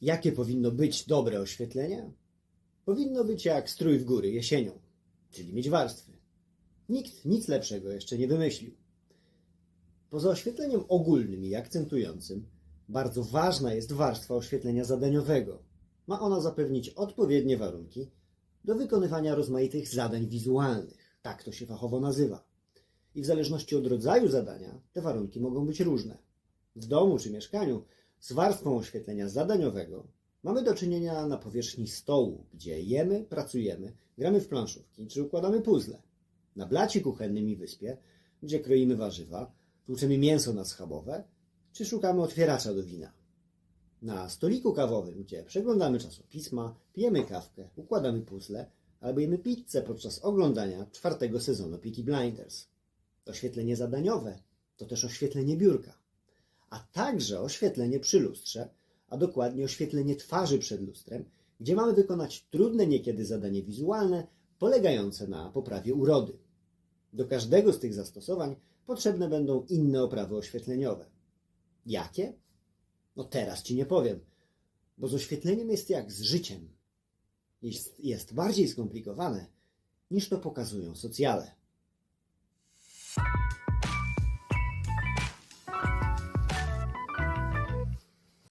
Jakie powinno być dobre oświetlenie? Powinno być jak strój w góry jesienią, czyli mieć warstwy. Nikt nic lepszego jeszcze nie wymyślił. Poza oświetleniem ogólnym i akcentującym, bardzo ważna jest warstwa oświetlenia zadaniowego. Ma ona zapewnić odpowiednie warunki do wykonywania rozmaitych zadań wizualnych. Tak to się fachowo nazywa. I w zależności od rodzaju zadania te warunki mogą być różne. W domu czy mieszkaniu z warstwą oświetlenia zadaniowego mamy do czynienia na powierzchni stołu, gdzie jemy, pracujemy, gramy w planszówki czy układamy puzzle. Na blacie kuchennym i wyspie, gdzie kroimy warzywa, tłuczemy mięso na schabowe czy szukamy otwieracza do wina. Na stoliku kawowym, gdzie przeglądamy czasopisma, pijemy kawkę, układamy puzzle albo jemy pizzę podczas oglądania czwartego sezonu Peaky Blinders. Oświetlenie zadaniowe to też oświetlenie biurka, a także oświetlenie przy lustrze, a dokładnie oświetlenie twarzy przed lustrem, gdzie mamy wykonać trudne niekiedy zadanie wizualne polegające na poprawie urody. Do każdego z tych zastosowań potrzebne będą inne oprawy oświetleniowe. Jakie? No teraz ci nie powiem, bo z oświetleniem jest jak z życiem. Jest, jest bardziej skomplikowane niż to pokazują socjale.